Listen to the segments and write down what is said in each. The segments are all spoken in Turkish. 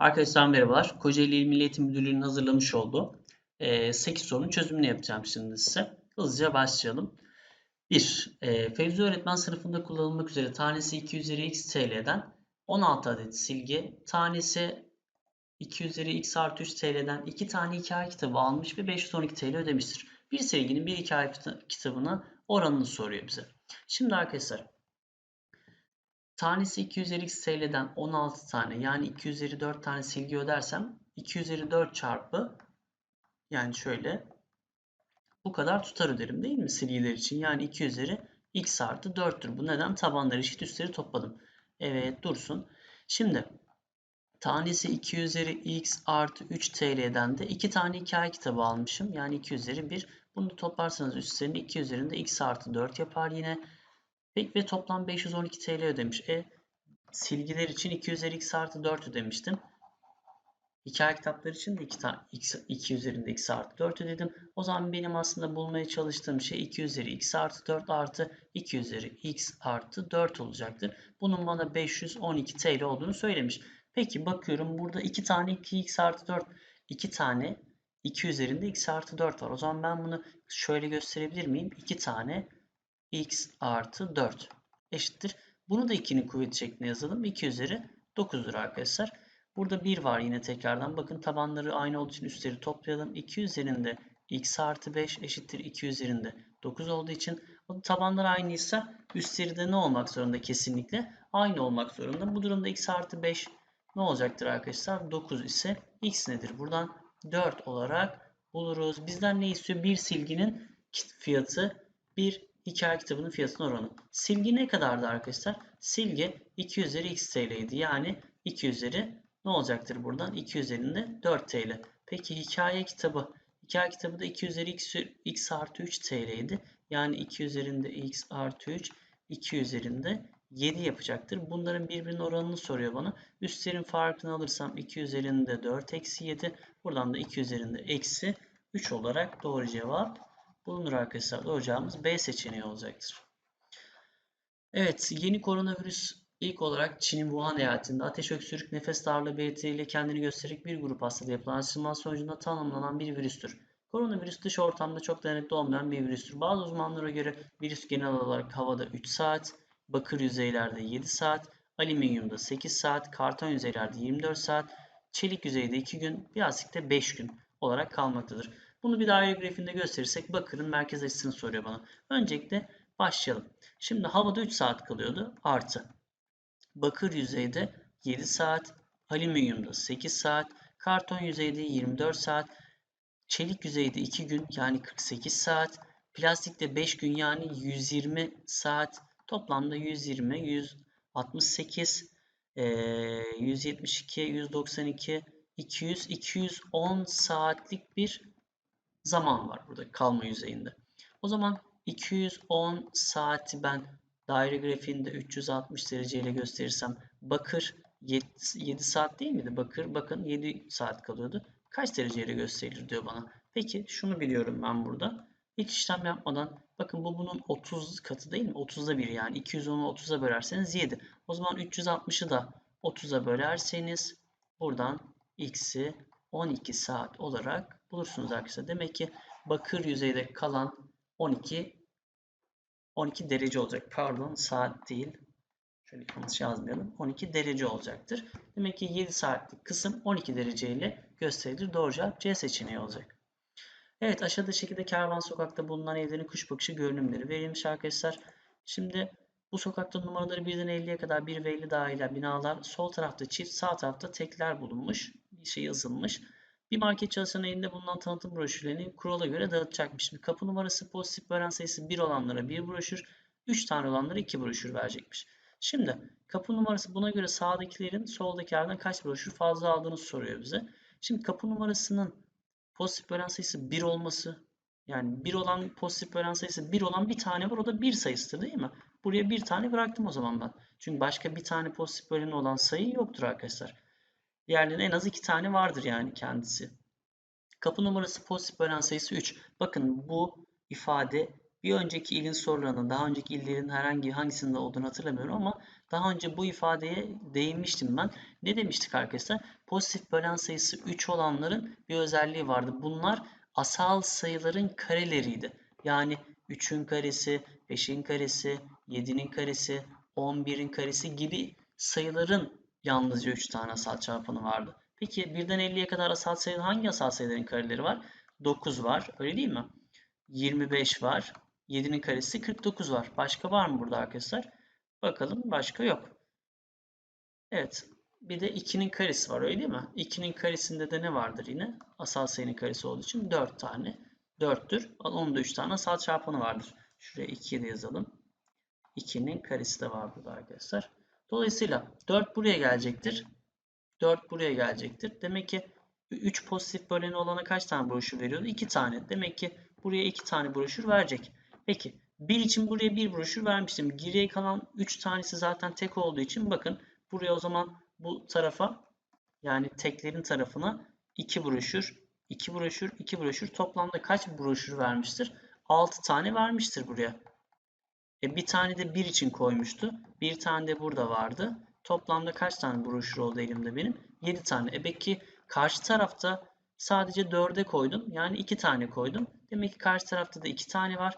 Arkadaşlar merhabalar. Kocaeli İl Milli Eğitim Müdürlüğü'nün hazırlamış olduğu 8 sorunun çözümünü yapacağım şimdi size. Hızlıca başlayalım. 1. E, Fevzi öğretmen sınıfında kullanılmak üzere tanesi 2 üzeri x TL'den 16 adet silgi, tanesi 2 üzeri x artı 3 TL'den 2 tane hikaye kitabı almış ve 512 TL ödemiştir. Bir silginin bir hikaye kitabına oranını soruyor bize. Şimdi arkadaşlar Tanesi 2 üzeri x TL'den 16 tane yani 2 üzeri 4 tane silgi ödersem 2 üzeri 4 çarpı yani şöyle bu kadar tutar öderim değil mi silgiler için? Yani 2 üzeri x artı 4'tür. Bu neden? Tabanları eşit üstleri topladım. Evet dursun. Şimdi tanesi 2 üzeri x artı 3 TL'den de 2 tane hikaye kitabı almışım. Yani 2 üzeri 1. Bunu toplarsanız üstlerinde 2 üzerinde x artı 4 yapar yine. Peki ve toplam 512 TL ödemiş. E silgiler için 2 üzeri x artı 4 ödemiştim. Hikaye kitapları için de 2, x, 2 üzerinde x artı 4 ödedim. O zaman benim aslında bulmaya çalıştığım şey 2 üzeri x artı 4 artı 2 üzeri x artı 4 olacaktır. Bunun bana 512 TL olduğunu söylemiş. Peki bakıyorum burada 2 tane 2x artı 4 2 tane 2 üzerinde x artı 4 var. O zaman ben bunu şöyle gösterebilir miyim? 2 tane x artı 4 eşittir. Bunu da 2'nin kuvveti şeklinde yazalım. 2 üzeri 9'dur arkadaşlar. Burada 1 var yine tekrardan. Bakın tabanları aynı olduğu için üstleri toplayalım. 2 üzerinde x artı 5 eşittir 2 üzerinde 9 olduğu için tabanlar aynıysa üstleri de ne olmak zorunda kesinlikle? Aynı olmak zorunda. Bu durumda x artı 5 ne olacaktır arkadaşlar? 9 ise x nedir? Buradan 4 olarak buluruz. Bizden ne istiyor? Bir silginin fiyatı 1 hikaye kitabının fiyatına oranı. Silgi ne kadardı arkadaşlar? Silgi 2 üzeri x TL idi. Yani 2 üzeri ne olacaktır buradan? 2 üzerinde 4 TL. Peki hikaye kitabı. Hikaye kitabı da 2 üzeri x, x artı 3 TL idi. Yani 2 üzerinde x artı 3 2 üzerinde 7 yapacaktır. Bunların birbirinin oranını soruyor bana. Üstlerin farkını alırsam 2 üzerinde 4 eksi 7. Buradan da 2 üzerinde eksi 3 olarak doğru cevap bulunur arkadaşlar. Doğru cevabımız B seçeneği olacaktır. Evet, yeni koronavirüs ilk olarak Çin'in Wuhan eyaletinde ateş, öksürük, nefes darlığı belirtileriyle kendini göstererek bir grup hastada yapılan araştırma sonucunda tanımlanan bir virüstür. Koronavirüs dış ortamda çok dayanıklı olmayan bir virüstür. Bazı uzmanlara göre virüs genel olarak havada 3 saat, bakır yüzeylerde 7 saat, alüminyumda 8 saat, karton yüzeylerde 24 saat, çelik yüzeyde 2 gün, plastikte 5 gün olarak kalmaktadır. Bunu bir daire grafiğinde gösterirsek bakırın merkez açısını soruyor bana. Öncelikle başlayalım. Şimdi havada 3 saat kalıyordu. Artı. Bakır yüzeyde 7 saat. Alüminyumda 8 saat. Karton yüzeyde 24 saat. Çelik yüzeyde 2 gün yani 48 saat. Plastikte 5 gün yani 120 saat. Toplamda 120, 168, 172, 192, 200, 210 saatlik bir zaman var burada kalma yüzeyinde. O zaman 210 saati ben daire grafiğinde 360 dereceyle gösterirsem bakır 7, 7 saat değil miydi? Bakır bakın 7 saat kalıyordu. Kaç dereceyle gösterilir diyor bana. Peki şunu biliyorum ben burada. Hiç işlem yapmadan bakın bu bunun 30 katı değil mi? 30'da 1 yani 210'u 30'a bölerseniz 7. O zaman 360'ı da 30'a bölerseniz buradan x'i 12 saat olarak bulursunuz arkadaşlar. Demek ki bakır yüzeyde kalan 12 12 derece olacak. Pardon saat değil. Şöyle yanlış yazmayalım. 12 derece olacaktır. Demek ki 7 saatlik kısım 12 derece ile gösterilir. Doğru cevap C seçeneği olacak. Evet aşağıda şekilde Kervan Sokak'ta bulunan evlerin kuş bakışı görünümleri verilmiş arkadaşlar. Şimdi bu sokakta numaraları 1'den 50'ye kadar 1 ve 50 dahil binalar sol tarafta çift sağ tarafta tekler bulunmuş. Bir şey yazılmış. Bir market çalışanı elinde bulunan tanıtım broşürlerini kurala göre dağıtacakmış. Şimdi kapı numarası pozitif veren sayısı 1 olanlara 1 broşür, 3 tane olanlara 2 broşür verecekmiş. Şimdi kapı numarası buna göre sağdakilerin soldakilerden kaç broşür fazla aldığını soruyor bize. Şimdi kapı numarasının pozitif veren sayısı 1 olması yani 1 olan pozitif veren sayısı 1 olan bir tane var o da 1 sayısıdır değil mi? Buraya bir tane bıraktım o zaman ben. Çünkü başka bir tane pozitif böleni olan sayı yoktur arkadaşlar. Diğerlerinin en az 2 tane vardır yani kendisi. Kapı numarası pozitif bölen sayısı 3. Bakın bu ifade bir önceki ilin sorularında, daha önceki illerin herhangi hangisinde olduğunu hatırlamıyorum ama daha önce bu ifadeye değinmiştim ben. Ne demiştik arkadaşlar? Pozitif bölen sayısı 3 olanların bir özelliği vardı. Bunlar asal sayıların kareleriydi. Yani 3'ün karesi, 5'in karesi, 7'nin karesi, 11'in karesi gibi sayıların yalnızca 3 tane asal çarpanı vardı. Peki 1'den 50'ye kadar asal sayı hangi asal sayıların kareleri var? 9 var. Öyle değil mi? 25 var. 7'nin karesi 49 var. Başka var mı burada arkadaşlar? Bakalım başka yok. Evet. Bir de 2'nin karesi var öyle değil mi? 2'nin karesinde de ne vardır yine? Asal sayının karesi olduğu için 4 tane. 4'tür. Onun da 3 tane asal çarpanı vardır. Şuraya 2'yi de yazalım. 2'nin karesi de var burada arkadaşlar. Dolayısıyla 4 buraya gelecektir. 4 buraya gelecektir. Demek ki 3 pozitif böleni olana kaç tane broşür veriyordu? 2 tane. Demek ki buraya 2 tane broşür verecek. Peki 1 için buraya 1 broşür vermiştim. Geriye kalan 3 tanesi zaten tek olduğu için bakın buraya o zaman bu tarafa yani teklerin tarafına 2 broşür, 2 broşür, 2 broşür toplamda kaç broşür vermiştir? 6 tane vermiştir buraya. E bir tane de 1 için koymuştu. Bir tane de burada vardı. Toplamda kaç tane broşür oldu elimde benim? 7 tane. E peki karşı tarafta sadece 4'e koydum. Yani 2 tane koydum. Demek ki karşı tarafta da 2 tane var.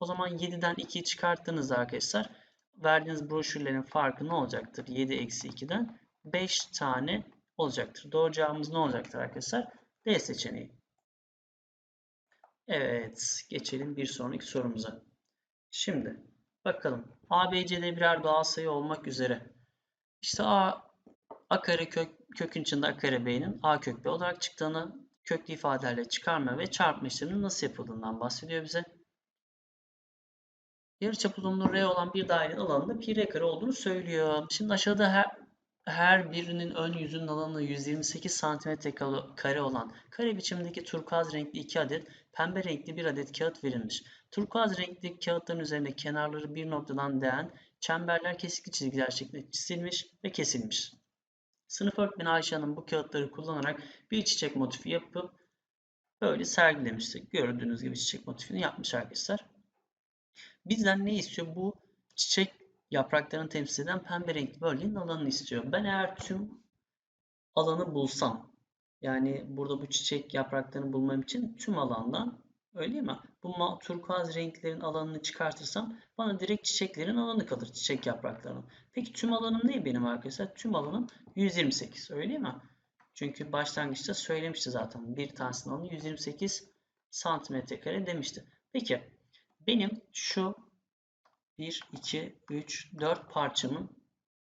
O zaman 7'den 2'yi çıkarttığınızda arkadaşlar verdiğiniz broşürlerin farkı ne olacaktır? 7 eksi 2'den 5 tane olacaktır. Doğru cevabımız ne olacaktır arkadaşlar? D seçeneği. Evet, geçelim bir sonraki sorumuza. Şimdi bakalım. A, B, C, D birer doğal sayı olmak üzere. İşte A, A kare kök, kökün içinde A kare B'nin A kök B olarak çıktığını köklü ifadelerle çıkarma ve çarpma işleminin nasıl yapıldığından bahsediyor bize. Yarıçap uzunluğu R olan bir dairenin alanında pi R kare olduğunu söylüyor. Şimdi aşağıda her, her birinin ön yüzünün alanı 128 cm kare olan kare biçimindeki turkuaz renkli 2 adet, pembe renkli bir adet kağıt verilmiş. Turkuaz renkli kağıtların üzerinde kenarları bir noktadan değen çemberler kesikli çizgiler şeklinde çizilmiş ve kesilmiş. Sınıf öğretmeni Ayşe Hanım bu kağıtları kullanarak bir çiçek motifi yapıp böyle sergilemişti. Gördüğünüz gibi çiçek motifini yapmış arkadaşlar. Bizden ne istiyor? Bu çiçek yapraklarını temsil eden pembe renkli bölgenin alanını istiyor. Ben eğer tüm alanı bulsam, yani burada bu çiçek yapraklarını bulmam için tüm alandan öyle mi? Bu turkuaz renklerin alanını çıkartırsam bana direkt çiçeklerin alanı kalır. Çiçek yapraklarının. Peki tüm alanım ne benim arkadaşlar? Tüm alanım 128 öyle mi? Çünkü başlangıçta söylemişti zaten. Bir tanesinin alanı 128 santimetre kare demişti. Peki benim şu 1, 2, 3, 4 parçamın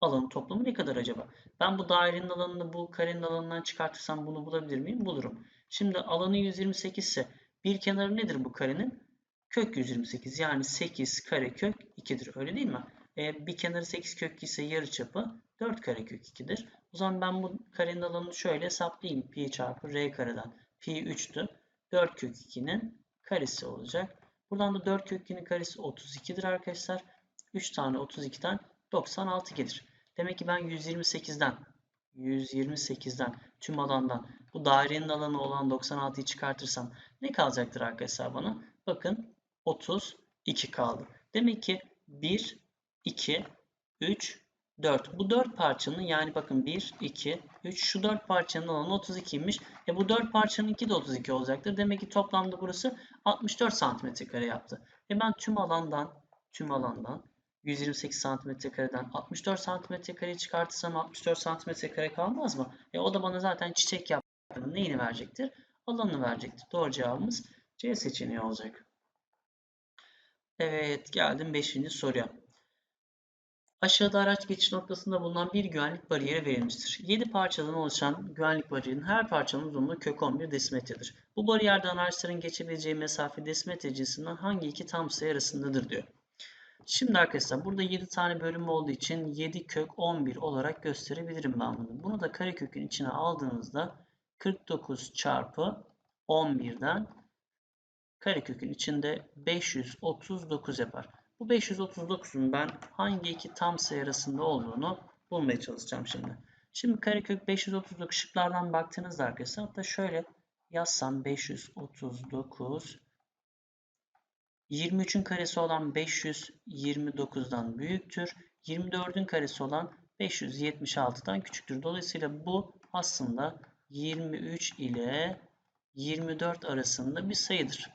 alanı toplamı ne kadar acaba? Ben bu dairenin alanını bu karenin alanından çıkartırsam bunu bulabilir miyim? Bulurum. Şimdi alanı 128 ise bir kenarı nedir bu karenin? Kök 128 yani 8 kare kök 2'dir. Öyle değil mi? E, bir kenarı 8 kök 2 ise yarıçapı 4 kare kök 2'dir. O zaman ben bu karenin alanını şöyle hesaplayayım. Pi çarpı r kareden. Pi 3'tü. 4 kök 2'nin karesi olacak. Buradan da 4 kök 2'nin karesi 32'dir arkadaşlar. 3 tane 32'den 96 gelir. Demek ki ben 128'den 128'den tüm alandan bu dairenin alanı olan 96'yı çıkartırsam ne kalacaktır arkadaşlar bana? Bakın 32 kaldı. Demek ki 1, 2, 3, 4. Bu 4 parçanın yani bakın 1, 2, 3 şu 4 parçanın alanı 32'ymiş. E bu 4 parçanınki de 32 olacaktır. Demek ki toplamda burası 64 santimetre kare yaptı. E ben tüm alandan tüm alandan 128 santimetre kareden 64 santimetre kare çıkartırsam 64 santimetre kare kalmaz mı? E o da bana zaten çiçek yaptığının neyini verecektir? Alanını verecektir. Doğru cevabımız C seçeneği olacak. Evet geldim 5. soruya. Aşağıda araç geçiş noktasında bulunan bir güvenlik bariyeri verilmiştir. 7 parçadan oluşan güvenlik bariyerinin her parçanın uzunluğu kök 11 desimetredir. Bu bariyerden araçların geçebileceği mesafe desimetre cinsinden hangi iki tam sayı arasındadır diyor. Şimdi arkadaşlar burada 7 tane bölüm olduğu için 7 kök 11 olarak gösterebilirim ben bunu. Bunu da karekökün içine aldığınızda 49 çarpı 11'den karekökün içinde 539 yapar. Bu 539'un ben hangi iki tam sayı arasında olduğunu bulmaya çalışacağım şimdi. Şimdi karekök 539 şıklardan baktığınızda arkadaşlar hatta şöyle yazsam 539 23'ün karesi olan 529'dan büyüktür. 24'ün karesi olan 576'dan küçüktür. Dolayısıyla bu aslında 23 ile 24 arasında bir sayıdır.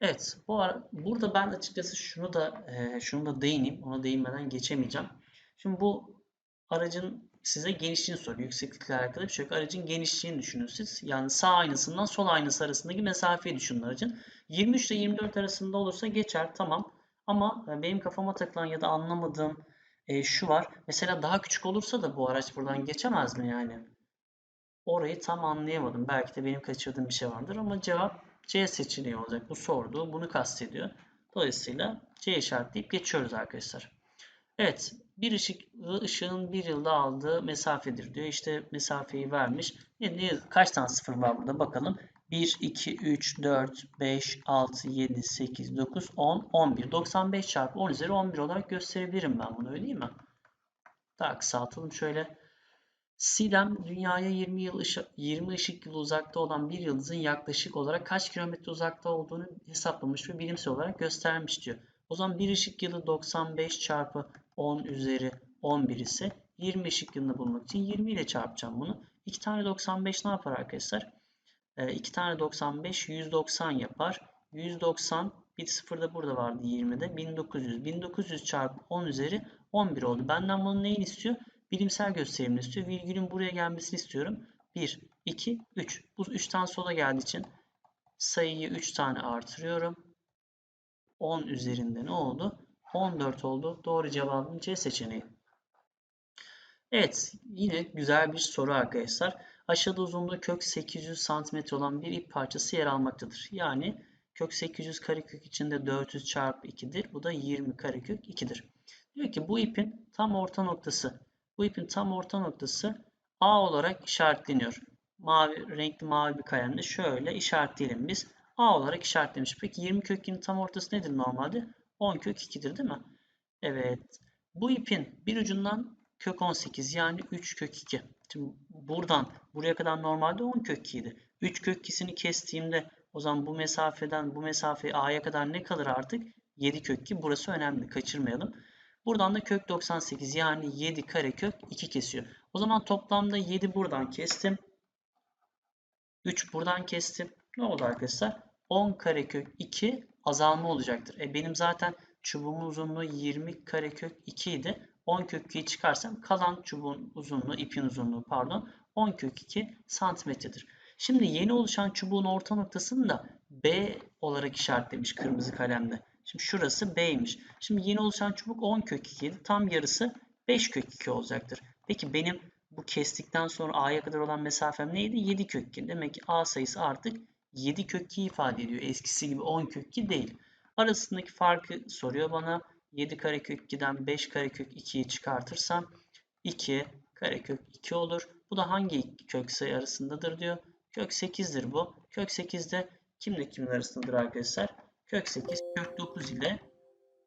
Evet, bu ara, burada ben açıkçası şunu da e, şunu da değineyim. Ona değinmeden geçemeyeceğim. Şimdi bu aracın size genişliğini soruyor. Yükseklikle alakalı bir şey yok. Aracın genişliğini düşünün siz. Yani sağ aynasından sol aynası arasındaki mesafeyi düşünün aracın. 23 ile 24 arasında olursa geçer tamam. Ama benim kafama takılan ya da anlamadığım e, şu var. Mesela daha küçük olursa da bu araç buradan geçemez mi yani? Orayı tam anlayamadım. Belki de benim kaçırdığım bir şey vardır ama cevap C seçeneği olacak. Bu sorduğu bunu kastediyor. Dolayısıyla C işaretleyip geçiyoruz arkadaşlar. Evet, bir ışık ışığın bir yılda aldığı mesafedir diyor. İşte mesafeyi vermiş. Ne, ne, kaç tane sıfır var burada bakalım. 1, 2, 3, 4, 5, 6, 7, 8, 9, 10, 11. 95 çarpı 10 üzeri 11 olarak gösterebilirim ben bunu öyle değil mi? Daha kısaltalım şöyle. Sidem dünyaya 20 yıl ışık, 20 ışık yılı uzakta olan bir yıldızın yaklaşık olarak kaç kilometre uzakta olduğunu hesaplamış ve bilimsel olarak göstermiş diyor. O zaman bir ışık yılı 95 çarpı 10 üzeri 11 ise 20 ışık yılını bulmak için 20 ile çarpacağım bunu. 2 tane 95 ne yapar arkadaşlar? 2 ee, tane 95 190 yapar. 190 bir sıfır da burada vardı 20'de. 1900. 1900 çarpı 10 üzeri 11 oldu. Benden bunun neyini istiyor? Bilimsel gösterimini istiyor. Virgülün buraya gelmesini istiyorum. 1, 2, 3. Bu 3 tane sola geldiği için sayıyı 3 tane artırıyorum. 10 üzerinde ne oldu? 14 oldu. Doğru cevabım C seçeneği. Evet, yine güzel bir soru arkadaşlar. Aşağıda uzunluğu kök 800 cm olan bir ip parçası yer almaktadır. Yani kök 800 karekök içinde 400 çarpı 2'dir. Bu da 20 karekök 2'dir. Diyor ki bu ipin tam orta noktası. Bu ipin tam orta noktası A olarak işaretleniyor. Mavi, renkli mavi bir kalemle şöyle işaretleyelim biz. A olarak işaretlemiş. Peki 20 kök 2'nin tam ortası nedir normalde? 10 kök 2'dir değil mi? Evet. Bu ipin bir ucundan kök 18 yani 3 kök 2. Şimdi buradan buraya kadar normalde 10 kök 2 idi. 3 kök 2'sini kestiğimde o zaman bu mesafeden bu mesafe A'ya kadar ne kalır artık? 7 kök 2. Burası önemli. Kaçırmayalım. Buradan da kök 98 yani 7 kare kök 2 kesiyor. O zaman toplamda 7 buradan kestim. 3 buradan kestim. Ne oldu arkadaşlar? 10 karekök 2 azalma olacaktır. E benim zaten çubuğumun uzunluğu 20 karekök 2 idi. 10 kök 2'yi çıkarsam kalan çubuğun uzunluğu, ipin uzunluğu pardon 10 kök 2 santimetredir. Şimdi yeni oluşan çubuğun orta noktasını da B olarak işaretlemiş kırmızı kalemle. Şimdi şurası B'ymiş. Şimdi yeni oluşan çubuk 10 kök 2 idi. Tam yarısı 5 kök 2 olacaktır. Peki benim bu kestikten sonra A'ya kadar olan mesafem neydi? 7 kök 2. Demek ki A sayısı artık 7 kök 2 ifade ediyor. Eskisi gibi 10 kök 2 değil. Arasındaki farkı soruyor bana. 7 karekök 2'den 5 karekök 2'yi çıkartırsam 2 karekök 2 olur. Bu da hangi kök sayı arasındadır diyor. Kök 8'dir bu. Kök 8 de kimle kimin arasındadır arkadaşlar? Kök 8 kök 9 ile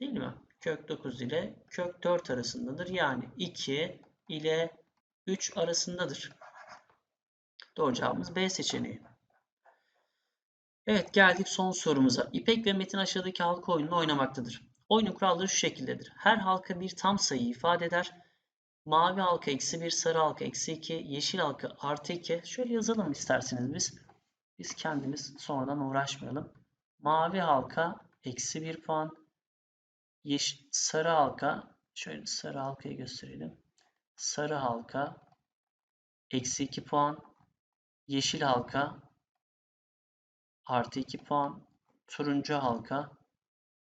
değil mi? Kök 9 ile kök 4 arasındadır. Yani 2 ile 3 arasındadır. Doğru cevabımız B seçeneği. Evet geldik son sorumuza. İpek ve Metin aşağıdaki halka oyununu oynamaktadır. Oyunun kuralları şu şekildedir. Her halka bir tam sayı ifade eder. Mavi halka eksi 1, sarı halka eksi 2, yeşil halka artı 2. Şöyle yazalım isterseniz biz. Biz kendimiz sonradan uğraşmayalım. Mavi halka eksi 1 puan. Yeş sarı halka şöyle sarı halkayı gösterelim. Sarı halka eksi 2 puan. Yeşil halka artı 2 puan. Turuncu halka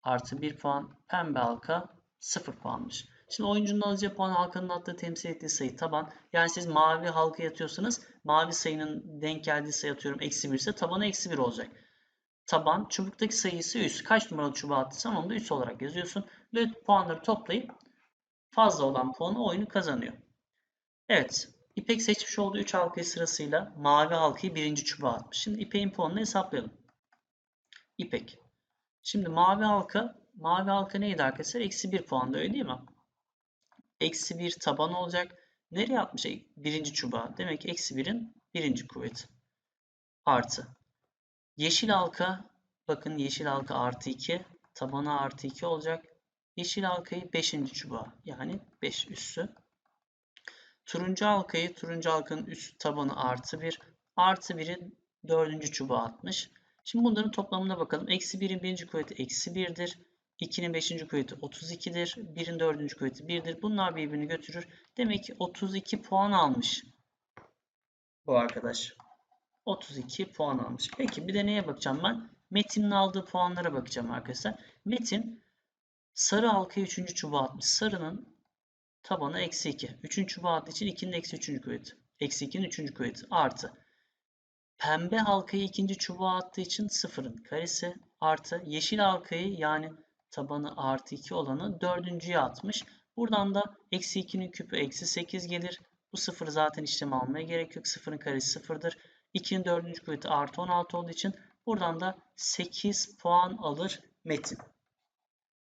artı 1 puan. Pembe halka 0 puanmış. Şimdi oyuncunun alacağı puan halkanın attığı temsil ettiği sayı taban. Yani siz mavi halka yatıyorsanız mavi sayının denk geldiği sayı atıyorum eksi 1 ise tabanı eksi 1 olacak. Taban çubuktaki sayısı üst. Kaç numaralı çubuğa attıysan onu da üst olarak yazıyorsun. Ve puanları toplayıp fazla olan puanı oyunu kazanıyor. Evet. İpek seçmiş olduğu 3 halkayı sırasıyla mavi halkayı birinci çubuğa atmış. Şimdi İpek'in puanını hesaplayalım. İpek. Şimdi mavi halka, mavi halka neydi arkadaşlar? Eksi 1 puanda öyle değil mi? Eksi 1 taban olacak. Nereye atmış birinci çubuğa? Demek ki eksi 1'in birinci kuvveti. artı. Yeşil halka bakın yeşil halka artı 2 tabanı artı 2 olacak. Yeşil halkayı 5. çubuğa yani 5 üssü. Turuncu halkayı turuncu halkanın üst tabanı artı 1 artı 1'i 4. çubuğa atmış. Şimdi bunların toplamına bakalım. Eksi 1'in birinci kuvveti eksi 1'dir. 2'nin 5. kuvveti 32'dir. 1'in 4. kuvveti 1'dir. Bunlar birbirini götürür. Demek ki 32 puan almış. Bu arkadaş. 32 puan almış. Peki bir de neye bakacağım ben? Metin'in aldığı puanlara bakacağım arkadaşlar. Metin sarı halkayı 3. çubuğa atmış. Sarının tabanı eksi 2. 3. çubuğa attığı için 2'nin eksi 3. kuvveti. Eksi 2'nin 3. kuvveti. Artı. Pembe halkayı ikinci çubuğa attığı için sıfırın karesi artı yeşil halkayı yani tabanı artı 2 olanı dördüncüye atmış. Buradan da eksi 2'nin küpü eksi 8 gelir. Bu sıfır zaten işlem almaya gerek yok. Sıfırın karesi sıfırdır. 2'nin dördüncü kuvveti artı 16 olduğu için buradan da 8 puan alır Metin.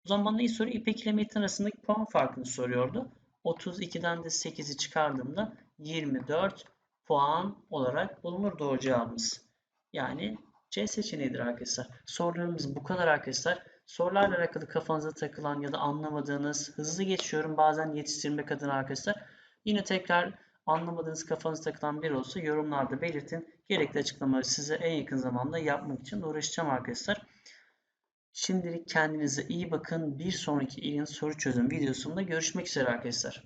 O zaman bana neyi soruyor? İpek ile Metin arasındaki puan farkını soruyordu. 32'den de 8'i çıkardığımda 24 puan olarak bulunur doğru cevabımız. Yani C seçeneğidir arkadaşlar. Sorularımız bu kadar arkadaşlar. Sorularla alakalı kafanıza takılan ya da anlamadığınız hızlı geçiyorum bazen yetiştirmek adına arkadaşlar. Yine tekrar anlamadığınız kafanıza takılan bir olsa yorumlarda belirtin. Gerekli açıklamaları size en yakın zamanda yapmak için uğraşacağım arkadaşlar. Şimdilik kendinize iyi bakın. Bir sonraki ilin soru çözüm videosunda görüşmek üzere arkadaşlar.